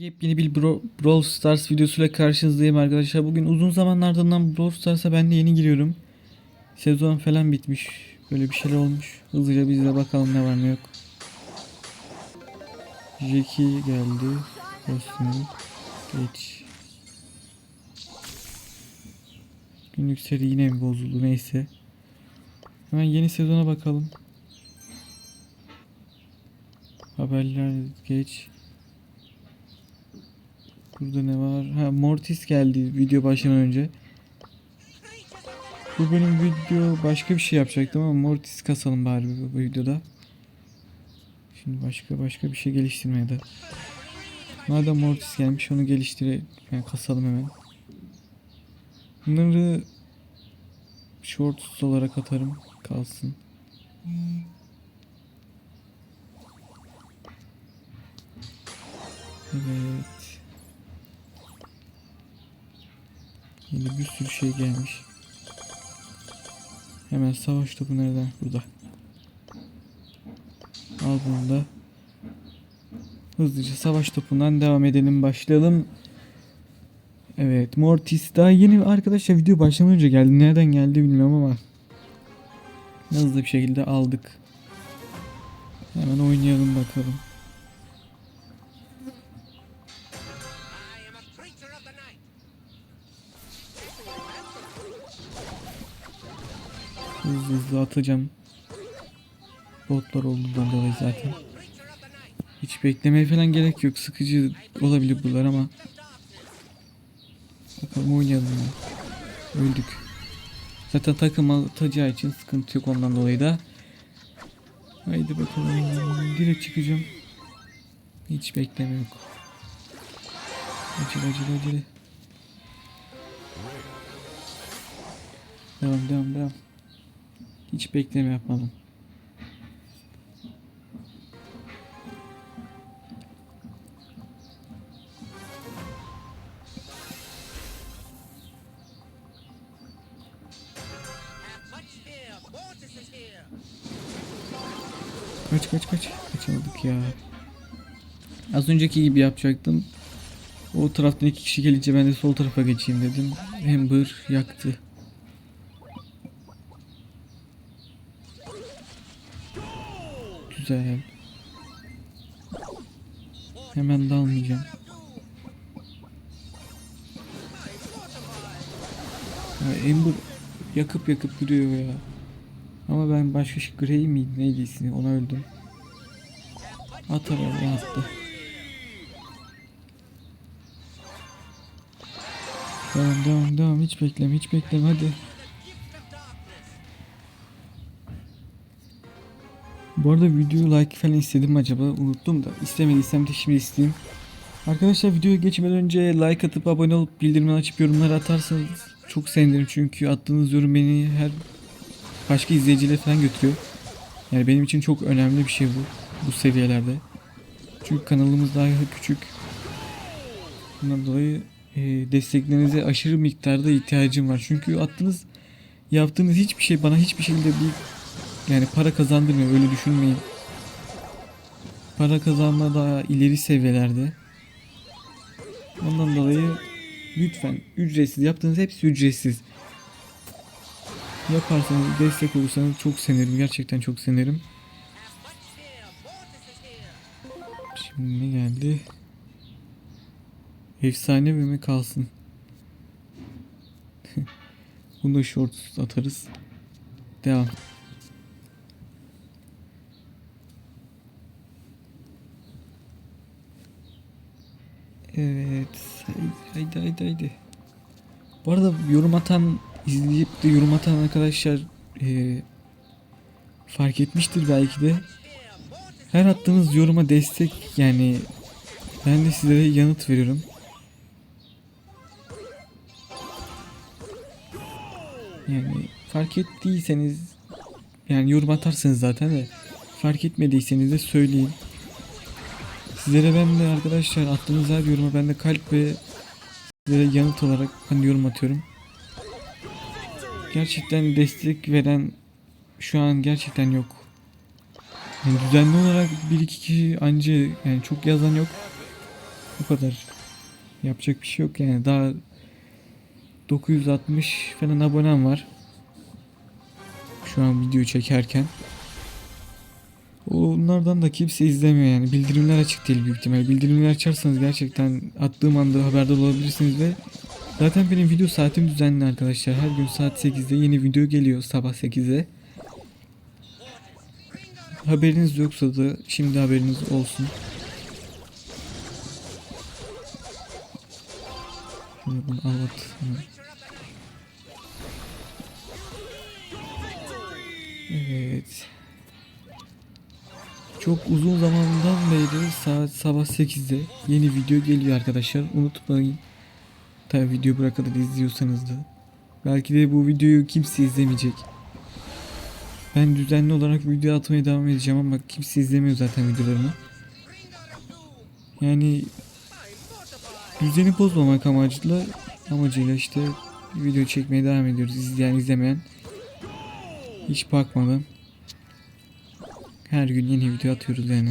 Yepyeni bir Bro Brawl Stars videosuyla karşınızdayım arkadaşlar. Bugün uzun zamanın ardından Brawl Stars'a ben de yeni giriyorum. Sezon falan bitmiş. Böyle bir şeyler olmuş. Hızlıca biz de bakalım ne var ne yok. Jackie geldi. Kostümü. Geç. Günlük seri yine mi bozuldu neyse. Hemen yeni sezona bakalım. Haberler geç. Burada ne var? Ha Mortis geldi video başlamadan önce. Bu benim video başka bir şey yapacaktım ama Mortis kasalım bari bu, bu videoda. Şimdi başka başka bir şey geliştirmeye de. Madem Mortis gelmiş onu geliştire yani kasalım hemen. Bunları shorts olarak atarım kalsın. Evet. Yine bir sürü şey gelmiş. Hemen savaş topu nereden? Burada. Al bunu da. Hızlıca savaş topundan devam edelim. Başlayalım. Evet Mortis daha yeni arkadaşlar video başlamadan önce geldi. Nereden geldi bilmiyorum ama hızlı bir şekilde aldık. Hemen oynayalım bakalım. Hızlı hızlı atacağım. Botlar olduğundan dolayı zaten. Hiç beklemeye falan gerek yok. Sıkıcı olabilir bunlar ama. Bakalım oynayalım ya. Öldük. Zaten takım atacağı için sıkıntı yok ondan dolayı da. Haydi bakalım. Direkt çıkacağım. Hiç bekleme yok. Acele acele acele. Devam devam devam. Hiç bekleme yapmadım. Kaç kaç kaç. Kaçamadık ya. Az önceki gibi yapacaktım. O taraftan iki kişi gelince ben de sol tarafa geçeyim dedim. Amber yaktı. Güzel. Hemen dalmayacağım. Ya Amber yakıp yakıp duruyor ya. Ama ben başka şey Grey miydi neydi ismi ona öldüm. Atar ya attı. Devam devam devam hiç bekleme hiç bekleme hadi. Bu arada videoyu like falan istedim acaba unuttum da istemediysem de şimdi isteyeyim. Arkadaşlar videoya geçmeden önce like atıp abone olup bildirimleri açıp yorumları atarsanız çok sevinirim çünkü attığınız yorum beni her başka izleyicileri falan götürüyor. Yani benim için çok önemli bir şey bu bu seviyelerde. Çünkü kanalımız daha küçük. Bundan dolayı e, desteklerinize aşırı miktarda ihtiyacım var. Çünkü attığınız yaptığınız hiçbir şey bana hiçbir şekilde bir yani para kazandırmıyor öyle düşünmeyin. Para kazanma daha ileri seviyelerde. Ondan dolayı lütfen ücretsiz yaptığınız hepsi ücretsiz. Yaparsanız destek olursanız çok sevinirim. Gerçekten çok sevinirim. Şimdi ne geldi? Efsane mi kalsın? Bunu da short atarız. Devam. Evet. Haydi haydi haydi. Bu arada yorum atan izleyip de yorum atan arkadaşlar eee, fark etmiştir belki de. Her attığınız yoruma destek yani ben de sizlere yanıt veriyorum. Yani fark ettiyseniz yani yorum atarsanız zaten de fark etmediyseniz de söyleyin. Sizlere ben de arkadaşlar attığınız her yoruma ben de kalp ve sizlere yanıt olarak ben yorum atıyorum. Gerçekten destek veren şu an gerçekten yok. Yani düzenli olarak bir iki kişi anca yani çok yazan yok. Bu kadar. Yapacak bir şey yok yani. Daha 960 falan abonem var. Şu an video çekerken. Onlardan da kimse izlemiyor yani. Bildirimler açık değil büyük ihtimal. Bildirimleri açarsanız gerçekten attığım anda haberdar olabilirsiniz ve zaten benim video saatim düzenli arkadaşlar. Her gün saat 8'de yeni video geliyor sabah 8'de. Haberiniz yoksa da şimdi haberiniz olsun. Bunu anlat. Evet. Çok uzun zamandan beri saat sabah 8'de yeni video geliyor arkadaşlar. Unutmayın. Tabi video kadar izliyorsanız da. Belki de bu videoyu kimse izlemeyecek. Ben düzenli olarak video atmaya devam edeceğim ama kimse izlemiyor zaten videolarımı. Yani düzeni bozmamak amacıyla amacıyla işte video çekmeye devam ediyoruz. İzleyen izlemeyen hiç bakmadan her gün yeni video atıyoruz yani.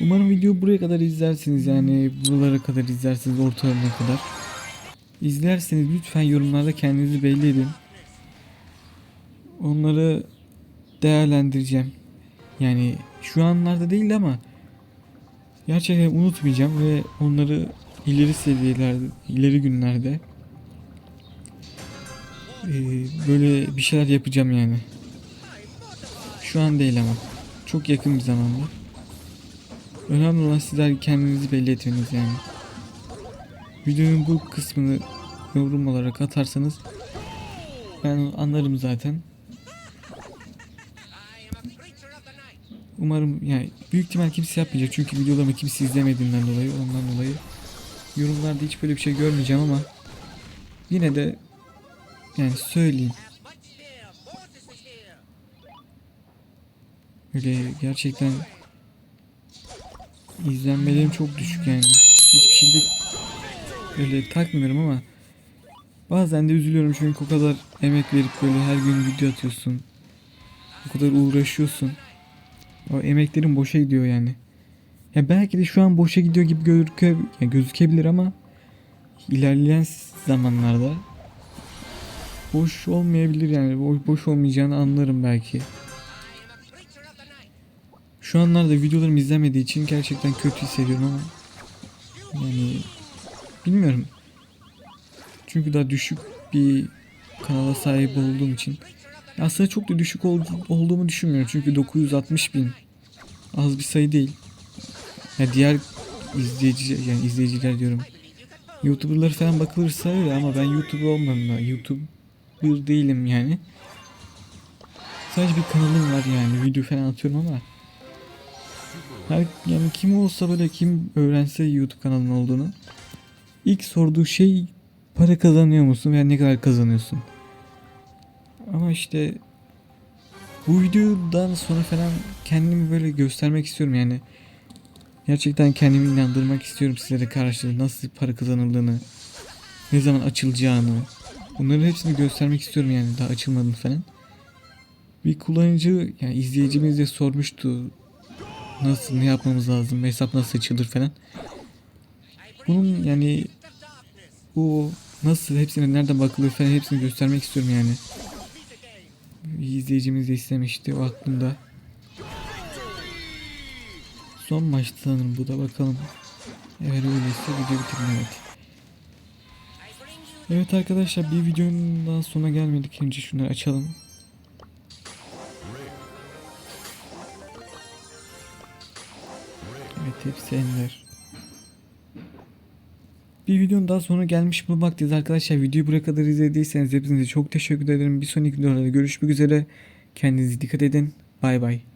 Umarım video buraya kadar izlersiniz yani buralara kadar izlersiniz ortalarına kadar. İzlerseniz lütfen yorumlarda kendinizi belli edin. Onları değerlendireceğim. Yani şu anlarda değil ama gerçekten unutmayacağım ve onları ileri seviyelerde, ileri günlerde eee, böyle bir şeyler yapacağım yani. Şu an değil ama çok yakın bir zamanda. Önemli olan sizler kendinizi belli etmeniz yani. Videonun bu kısmını yorum olarak atarsanız ben anlarım zaten. Umarım yani büyük ihtimal kimse yapmayacak çünkü videolarımı kimse izlemediğinden dolayı ondan dolayı yorumlarda hiç böyle bir şey görmeyeceğim ama yine de yani söyleyeyim. Öyle gerçekten izlenmelerim çok düşük yani. Hiçbir şeyde öyle takmıyorum ama bazen de üzülüyorum çünkü o kadar emek verip böyle her gün video atıyorsun. O kadar uğraşıyorsun. O emeklerin boşa gidiyor yani ya belki de şu an boşa gidiyor gibi gözüke, yani gözükebilir ama ilerleyen zamanlarda boş olmayabilir yani Bo- boş olmayacağını anlarım belki. Şu anlarda videolarımı izlemediği için gerçekten kötü hissediyorum ama yani bilmiyorum. Çünkü daha düşük bir kanala sahip olduğum için aslında çok da düşük ol- olduğumu düşünmüyorum çünkü 960 bin az bir sayı değil. Ya diğer izleyici yani izleyiciler diyorum. YouTuber'lar falan bakılırsa öyle ama ben YouTuber olmadım da YouTuber değilim yani. Sadece bir kanalım var yani video falan atıyorum ama her, yani kim olsa böyle kim öğrense YouTube kanalının olduğunu ilk sorduğu şey para kazanıyor musun veya ne kadar kazanıyorsun? Ama işte bu videodan sonra falan kendimi böyle göstermek istiyorum yani. Gerçekten kendimi inandırmak istiyorum sizlere karşı nasıl para kazanıldığını, ne zaman açılacağını. Bunların hepsini göstermek istiyorum yani daha açılmadı falan. Bir kullanıcı yani izleyicimiz de sormuştu nasıl ne yapmamız lazım hesap nasıl açılır falan. Bunun yani bu nasıl hepsine nereden bakılır falan hepsini göstermek istiyorum yani. Bir izleyicimiz de istemişti o aklımda. Son maçtı sanırım bu da bakalım. Eğer öyleyse video bitirelim evet. Arkadaşlar bir videonun daha sonuna gelmedik. Önce şunları açalım. Evet hepsi ender. Bir videonun daha sonra gelmiş bulunmaktayız arkadaşlar. Videoyu buraya kadar izlediyseniz hepinize çok teşekkür ederim. Bir sonraki videolarda görüşmek üzere. Kendinize dikkat edin. Bay bay.